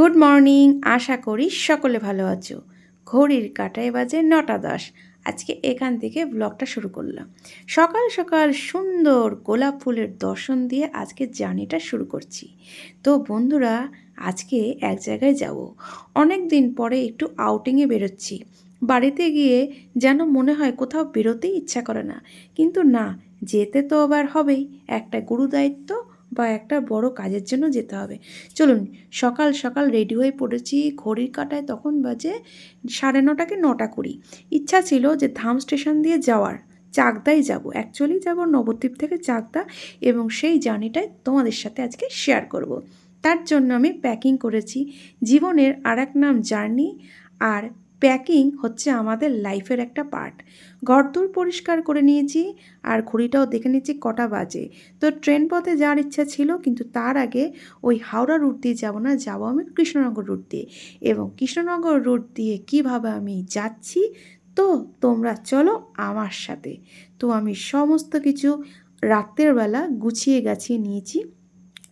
Good morning আশা করি সকলে ভালো আছো। ঘড়ির কাটায় বাজে নটা দশ। আজকে এখান থেকে ব্লগটা শুরু করলাম। সকাল সকাল সুন্দর গোলাপ ফুলের দর্শন দিয়ে আজকে জার্নিটা শুরু করছি। তো বন্ধুরা, আজকে এক জায়গায় যাব। অনেক দিন পরে একটু আউটিংয়ে বেরোচ্ছি। বাড়িতে গিয়ে যেন মনে হয় কোথাও বেরোতেই ইচ্ছা করে না। কিন্তু না, যেতে তো আবার হবেই। একটা গুরু দায়িত্ব বা একটা বড় কাজের জন্য যেতে হবে। চলুন, সকাল সকাল রেডি হয়ে পড়েছি, ঘড়ির কাটায় তখন বাজে সাড়ে নটাকে নটা কুড়ি। ইচ্ছা ছিল যে ধাম স্টেশন দিয়ে যাওয়ার চাকদাই যাব। অ্যাকচুয়ালি যাব নবদ্বীপ থেকে চাকদা এবং সেই জার্নিটাই তোমাদের সাথে আজকে শেয়ার করব। তার জন্য আমি প্যাকিং করেছি। জীবনের আর এক নাম জার্নি আর প্যাকিং হচ্ছে আমাদের লাইফের একটা পার্ট ঘরদোর পরিষ্কার করে নিয়েছি আর ঘড়িটাও দেখে নিচ্ছি কটা বাজে। তো ট্রেন পথে যাওয়ার ইচ্ছা ছিল, কিন্তু তার আগে ওই হাওড়া রুট দিয়ে যাব না, যাব আমি কৃষ্ণনগর রুট দিয়ে। এবং কৃষ্ণনগর রুট দিয়ে কীভাবে আমি যাচ্ছি, তো তোমরা চলো আমার সাথে। তো আমি সমস্ত কিছু রাতের বেলা গুছিয়ে গাছিয়ে নিয়েছি।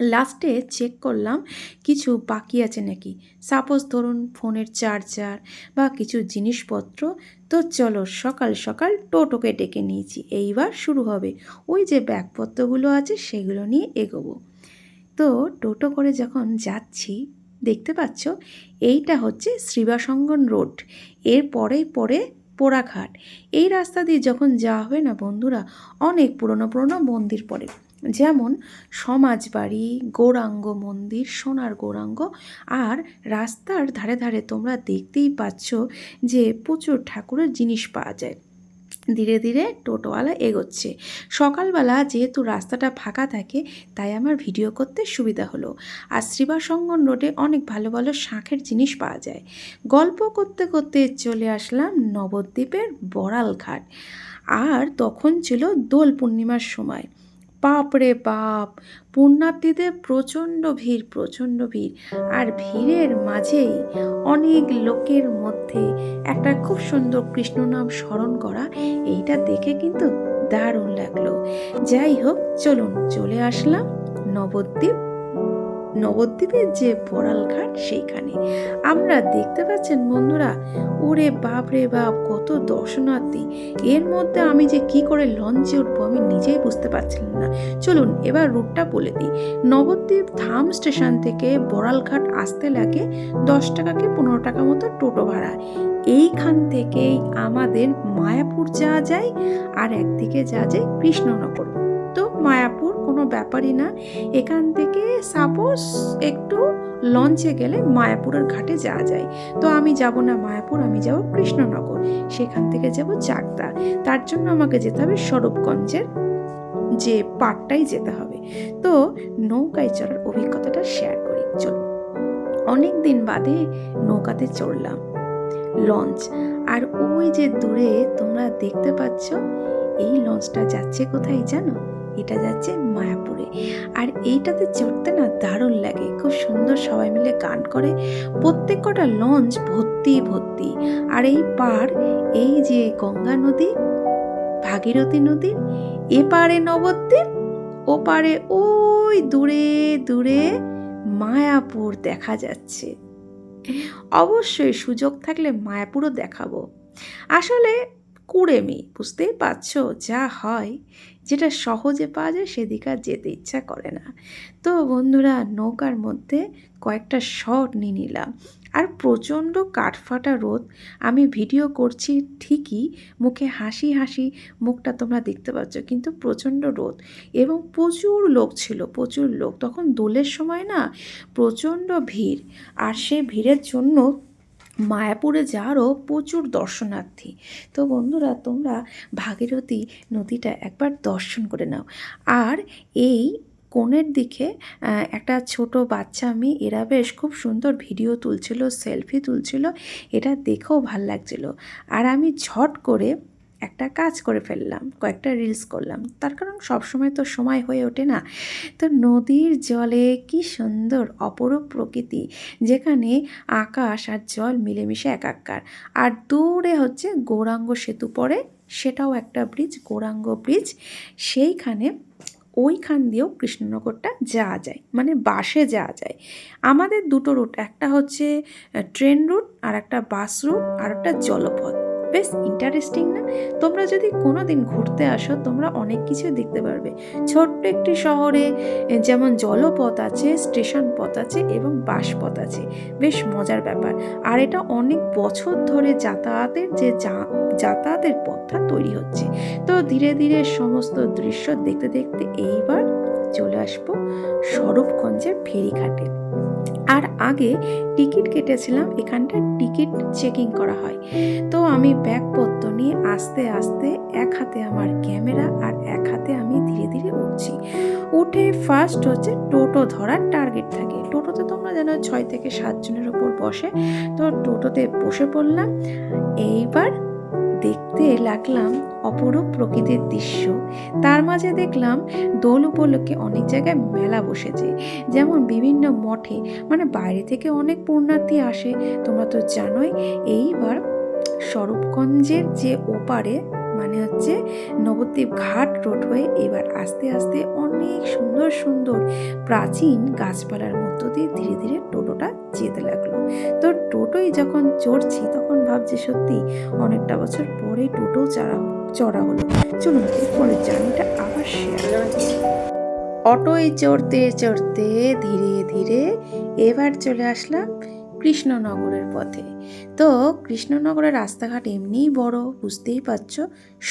লাস্টে চেক করলাম, কিছু বাকি আছে নাকি? সাপোজ ধরুন ফোনের চার্জার বা কিছু জিনিসপত্র। তো চলো সকাল সকাল টোটোকে ডেকে নিয়েছি, এইবার শুরু হবে। ওই যে ব্যাগপত্রগুলো আছে সেগুলো নিয়ে এগোবো। তো টোটো করে যখন যাচ্ছি, দেখতে পাচ্ছ? এইটা হচ্ছে শ্রীবাসঙ্গন রোড। এর পরেই পরে পোড়াঘাট। এই রাস্তা দিয়ে যখন যাওয়া হয় না বন্ধুরা, অনেক পুরনো পুরনো মন্দির পড়ে। যেমন সমাজবাড়ি, গৌরাঙ্গ মন্দির, সোনার গৌরাঙ্গ আর রাস্তার ধারে ধারে তোমরা দেখতেই পাচ্ছ যে প্রচুর ঠাকুরের জিনিস পাওয়া যায়। ধীরে ধীরে টোটোওয়ালা এগোচ্ছে। সকালবেলা যেহেতু রাস্তাটা ফাঁকা থাকে, তাই আমার ভিডিও করতে সুবিধা হলো। আর শ্রীবাসঙ্গন রোডে অনেক ভালো ভালো শাঁখের জিনিস পাওয়া যায়। গল্প করতে করতে চলে আসলাম নবদ্বীপের বড়াল ঘাট আর তখন ছিল দোল পূর্ণিমার সময়। বাপ রে বাপ পুণ্যার্থীদের প্রচণ্ড ভিড় প্রচণ্ড ভিড়। আর ভিড়ের মাঝেই অনেক লোকের মধ্যে একটা খুব সুন্দর কৃষ্ণ নাম স্মরণ করা, এইটা দেখে কিন্তু দারুণ লাগল। যাই হোক, চলুন, চলে আসলাম নবদ্বীপ নবদ্বীপের যে বড়াল ঘাট সেইখানে। আমরা দেখতে পাচ্ছেন বন্ধুরা, ওরে বাপ রে বাপ, কত দর্শনার্থী। এর মধ্যে আমি যে কি করে লঞ্চে উঠবো আমি নিজেই বুঝতে পারছিলাম না। চলুন এবার রুটটা বলে দিই। নবদ্বীপ ধাম স্টেশন থেকে বড়ালঘাট আসতে লাগে দশ টাকা কি পনেরো টাকা মতো টোটো ভাড়া। এইখান থেকেই আমাদের মায়াপুর যাওয়া যায় আর একদিকে যাওয়া যায় কৃষ্ণনগর। তো মায়াপুর কোনো ব্যাপারই না। এখান থেকে সাপোজ একটু লঞ্চে গেলে মায়াপুরের ঘাটে যাওয়া যায়। তো আমি যাব না মায়াপুর, আমি যাব কৃষ্ণনগর। সেখান থেকে যাব চাকদা। তার জন্য আমাকে যেতে হবে স্বরূপগঞ্জের যে পাটটাই যেতে হবে। তো নৌকায় চড়ার অভিজ্ঞতাটা শেয়ার করি। চলুন। অনেক দিন বাদে নৌকাতে চড়লাম লঞ্চ আর ওই যে দূরে তোমরা দেখতে পাচ্ছ, এই লঞ্চটা যাচ্ছে কোথায় জানো? এটা যাচ্ছে মায়াপুরে। আর এইটাতে চড়তে না দারুণ লাগে। খুব সুন্দর সবাই মিলে গান করে। প্রত্যেক কটা লঞ্চ ভর্তি ভর্তি। আর এই পার, এই যে গঙ্গা নদী, ভাগীরথী নদীর এপারে নবদ্বীপ ওপারে ওই দূরে দূরে মায়াপুর দেখা যাচ্ছে। অবশ্যই সুযোগ থাকলে মায়াপুরও দেখাবো। আসলে কুড়েমি বুঝতেই পারছ? যা হয়। যেটা সহজে পাওয়া যায়, সেদিকে আর যেতে ইচ্ছা করে না। তো বন্ধুরা, নৌকার মধ্যে কয়েকটা শট নিয়ে নিলাম। আর প্রচণ্ড কাঠফাটা রোদ। আমি ভিডিও করছি ঠিকই, মুখে হাসি হাসি, মুখটা তোমরা দেখতে পাচ্ছ। কিন্তু প্রচণ্ড রোদ। এবং প্রচুর লোক ছিল, প্রচুর লোক। তখন দোলের সময় না, প্রচণ্ড ভিড়। আর সে ভিড়ের জন্য মায়াপুরে যাওয়ারও প্রচুর দর্শনার্থী। তো বন্ধুরা, তোমরা ভাগীরথী নদীটা একবার দর্শন করে নাও। আর এই কোণের দিকে একটা ছোট বাচ্চা মেয়ে, এরা বেশ খুব সুন্দর ভিডিও তুলছিল, সেলফি তুলছিল, এটা দেখেও ভালো লাগছিল। আর আমি ঝট করে একটা কাজ করে ফেললাম, কয়েকটা রিলস করলাম। তার কারণ সবসময় তো সময় হয়ে ওঠে না। তো নদীর জলে কি সুন্দর অপরূপ প্রকৃতি, যেখানে আকাশ আর জল মিলেমিশে একাকার। আর দূরে হচ্ছে গৌরাঙ্গ সেতু পড়ে, সেটাও একটা ব্রিজ গৌরাঙ্গ ব্রিজ সেইখানে ওইখান দিয়েও কৃষ্ণনগরটা যাওয়া যায় মানে বাসে যাওয়া যায়। আমাদের দুটো রুট একটা হচ্ছে ট্রেন রুট আর একটা বাস রুট আর একটা জলপথ। বেশ ইন্টারেস্টিং না? তোমরা যদি কোনো দিন ঘুরতে আসো, তোমরা অনেক কিছু দেখতে পারবে। ছোট্ট একটি শহরে যেমন জলপথ আছে স্টেশন পথ আছে এবং বাস পথ আছে। বেশ মজার ব্যাপার। আর এটা অনেক বছর ধরে যাতায়াতের যে যা- যাতায়াতের পথটা তৈরি হচ্ছে। তো ধীরে ধীরে সমস্ত দৃশ্য দেখতে দেখতে এইবার চলে আসব স্বরূপগঞ্জের ফেরিঘাটে। আর আগে টিকিট কেটেছিলাম এখানটা টিকিট চেকিং করা হয়। তো আমি ব্যাগপত্র নিয়ে আস্তে আস্তে এক হাতে আমার ক্যামেরা আর এক হাতে আমি ধীরে ধীরে উঠছি। উঠে ফার্স্ট হচ্ছে টোটো ধরার টার্গেট থাকে। টোটোতে তোমরা যেন ছয় থেকে সাতজনের ওপর বসে। তো টোটোতে বসে পড়লাম। এইবার দেখতে লাগলাম অপরূপ প্রকৃতির দৃশ্য। তার মাঝে দেখলাম দোল উপলক্ষে অনেক জায়গায় মেলা বসেছে। যেমন বিভিন্ন মঠে মানে বাইরে থেকে অনেক পুণ্যার্থী আসে। তোমরা তো জানোই, এইবার স্বরূপগঞ্জের যে ওপারে মানে হচ্ছে নবদ্বীপ ঘাট রোড হয়ে এবার আস্তে আস্তে অনেক সুন্দর সুন্দর প্রাচীন গাছপালার মধ্য দিয়ে ধীরে ধীরে টোটোটা যেতে লাগল। তো টোটোই যখন চড়ছি তখন ভাবছি সত্যি অনেকটা বছর পরে টোটো চড়া চড়া হলো। চলুন এরপরে জার্নিটা আবার শেয়ার অটোয় চড়তে চড়তে ধীরে ধীরে এবার চলে আসলাম কৃষ্ণনগরের পথে। তো কৃষ্ণনগরের রাস্তাঘাট এমনিই বড়, বুঝতেই পারছ,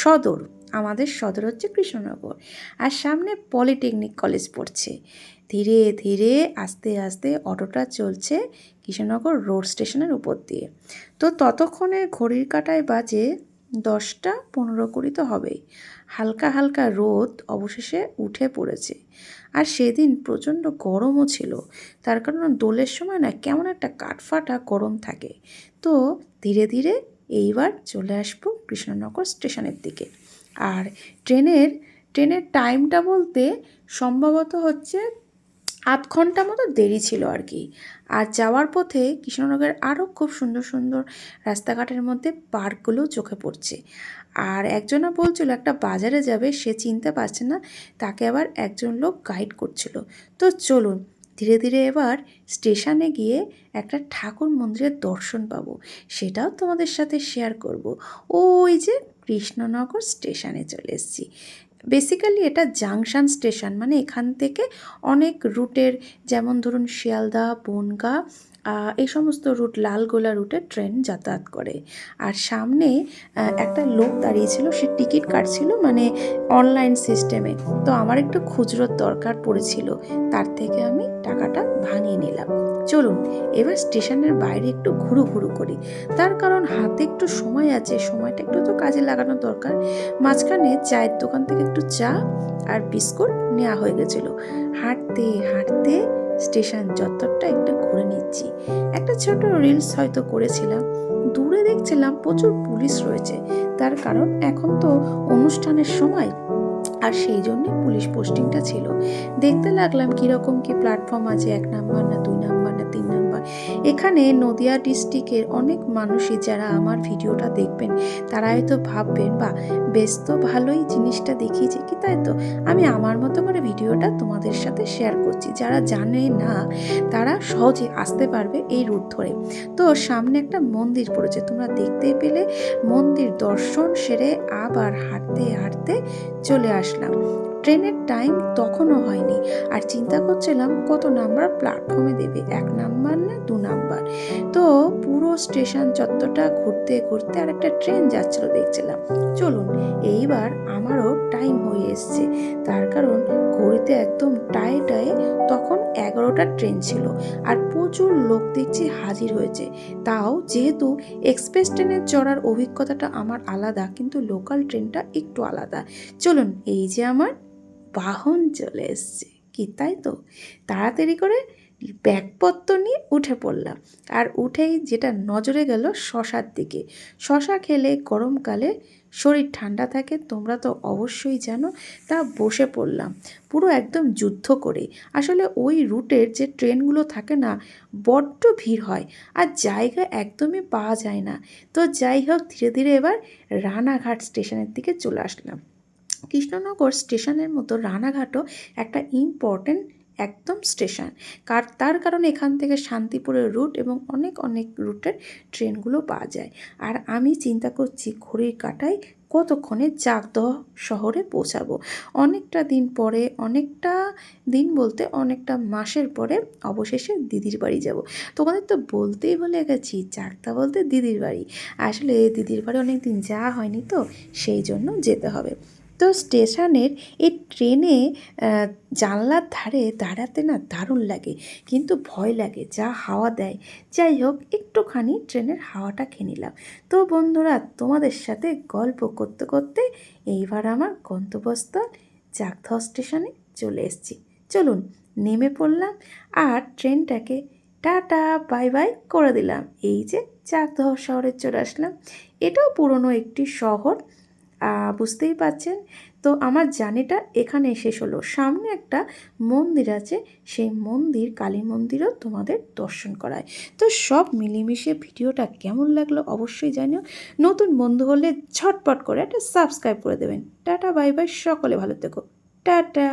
সদর। আমাদের সদর হচ্ছে কৃষ্ণনগর। আর সামনে পলিটেকনিক কলেজ পড়ছে। ধীরে ধীরে, আস্তে আস্তে অটোটা চলছে কৃষ্ণনগর রোড স্টেশনের উপর দিয়ে। তো ততক্ষণে ঘড়ির কাটায় বাজে দশটা পনেরো কুড়ি তো হবেই। হালকা হালকা রোদ অবশেষে উঠে পড়েছে। আর সেদিন প্রচণ্ড গরমও ছিল। তার কারণ দোলের সময় না কেমন একটা কাঠফাটা গরম থাকে। তো ধীরে ধীরে এইবার চলে আসব কৃষ্ণনগর স্টেশনের দিকে। আর ট্রেনের ট্রেনের টাইমটা বলতে সম্ভবত হচ্ছে আধ ঘণ্টা মতো দেরি ছিল আর কি। আর যাওয়ার পথে কৃষ্ণনগরের আরও খুব সুন্দর সুন্দর রাস্তাঘাটের মধ্যে পার্কগুলো চোখে পড়ছে। আর একজনা বলছিল, একটা বাজারে যাবে, সে চিনতে পারছে না, তাকে আবার একজন লোক গাইড করছিল। তো চলুন, ধীরে ধীরে এবার স্টেশনে গিয়ে একটা ঠাকুর মন্দিরের দর্শন পাবো। সেটাও তোমাদের সাথে শেয়ার করব। ওই যে কৃষ্ণনগর স্টেশনে চলে এসেছি। বেসিক্যালি এটা জাংশন স্টেশন মানে এখান থেকে অনেক রুটের, যেমন ধরুন শিয়ালদা, বনগা এই সমস্ত রুট, লালগোলা রুটে ট্রেন যাতায়াত করে। আর সামনে একটা লোক দাঁড়িয়েছিল, সে টিকিট কাটছিল মানে অনলাইন সিস্টেমে। তো আমার একটু খুচরোর দরকার পড়েছিল, তার থেকে আমি টাকাটা ভাঙিয়ে নিলাম। চলুন, এবার স্টেশনের বাইরে একটু ঘুরু ঘুরু করি। তার কারণ হাতে একটু সময় আছে, সময়টা একটু তো কাজে লাগানো দরকার। মাঝখানে চায়ের দোকান থেকে একটু চা আর বিস্কুট নেওয়া হয়ে গেছিল। হাঁটতে হাঁটতে স্টেশন চত্বরটা একটু ঘুরে নিচ্ছি। একটা ছোট রিলস হয়তো করেছিলাম। দূরে দেখছিলাম প্রচুর পুলিশ রয়েছে। তার কারণ এখন তো অনুষ্ঠানের সময়। আর সেই জন্যে পুলিশ পোস্টিংটা ছিল। দেখতে লাগলাম কীরকম কি প্ল্যাটফর্ম আছে, এক নাম্বার না দুই নাম্বার নাম্বার। এখানে নদিয়া ডিস্ট্রিক্টের অনেক মানুষই যারা আমার ভিডিওটা দেখবেন তারা হয়তো ভাববেন বা বেশ তো ভালোই জিনিসটা দেখিয়েছে। কি তাই তো? আমি আমার মতো করে ভিডিওটা তোমাদের সাথে শেয়ার করছি। যারা জানে না, তারা সহজে আসতে পারবে এই রুট ধরে। তো সামনে একটা মন্দির পড়েছে, তোমরা দেখতে পেলে মন্দির দর্শন সেরে আবার হাঁটতে হাঁটতে চলে আসলাম। ট্রেনের টাইম তখনও হয়নি। আর চিন্তা করছিলাম কত নাম্বার প্ল্যাটফর্মে দেবে, এক নাম্বার না দু নাম্বার তো পুরো স্টেশন চত্বরটা ঘুরতে ঘুরতে আর একটা ট্রেন যাচ্ছিল দেখছিলাম। চলুন, এইবার আমারও টাইম হয়ে এসছে। তার কারণ ঘড়িতে একদম টায়ে টায়ে তখন এগারোটা ট্রেন ছিল আর প্রচুর লোক দেখছি হাজির হয়েছে। তাও যেহেতু এক্সপ্রেস ট্রেনের চড়ার অভিজ্ঞতাটা আমার আলাদা, কিন্তু লোকাল ট্রেনটা একটু আলাদা। চলুন, এই যে আমার বাহন চলে এসছে। কি, তাই তো? তাড়াতাড়ি করে ব্যাগপত্র নিয়ে উঠে পড়লাম। আর উঠেই যেটা নজরে গেল শশার দিকে। শশা খেলে গরমকালে শরীর ঠান্ডা থাকে, তোমরা তো অবশ্যই জানো, তা বসে পড়লাম। পুরো একদম যুদ্ধ করে। আসলে ওই রুটের যে ট্রেনগুলো থাকে না, বড্ড ভিড় হয় আর জায়গা একদমই পাওয়া যায় না। তো যাই হোক, ধীরে ধীরে এবার রানাঘাট স্টেশনের দিকে চলে আসলাম। কৃষ্ণনগর স্টেশনের মতো রানাঘাটও একটা ইম্পর্ট্যান্ট একদম স্টেশন কার, তার কারণে এখান থেকে শান্তিপুরের রুট এবং অনেক অনেক রুটের ট্রেনগুলো পাওয়া যায়। আর আমি চিন্তা করছি ঘড়ির কাটায় কতক্ষণে চাকদহ শহরে পৌঁছাবো? অনেকটা দিন পরে, অনেকটা দিন বলতে অনেকটা মাসের পরে অবশেষে দিদির বাড়ি যাব। তোমাদের তো বলতেই ভুলে গেছি চাকদা বলতে দিদির বাড়ি। আসলে দিদির বাড়ি অনেক দিন যাওয়া হয়নি তো, সেই জন্য যেতে হবে। তো স্টেশনের এই ট্রেনে জানলার ধারে দাঁড়াতে না দারুণ লাগে। কিন্তু ভয় লাগে, যা হাওয়া দেয়। যাই হোক, একটুখানি ট্রেনের হাওয়াটা খেয়ে নিলাম। তো বন্ধুরা, তোমাদের সাথে গল্প করতে করতে এইবার আমার গন্তব্যস্থল চাকদহ স্টেশনে চলে এসেছি। চলুন, নেমে পড়লাম আর ট্রেনটাকে টাটা, বাই বাই করে দিলাম। এই যে চাকদহ শহরে চলে আসলাম। এটাও পুরনো একটি শহর। বুঝতেই পাচ্ছেন তো আমার জানিটা এখানে শেষ হলো। সামনে একটা মন্দির আছে, সেই মন্দির, কালী মন্দিরও তোমাদের দর্শন করায়। তো সব মিলেমিশে ভিডিওটা কেমন লাগল অবশ্যই জানিও। নতুন বন্ধু হলে ঝটপট করে একটা সাবস্ক্রাইব করে দেবেন। টাটা, বাই বাই, সকলে ভালো থেকো। টাটা!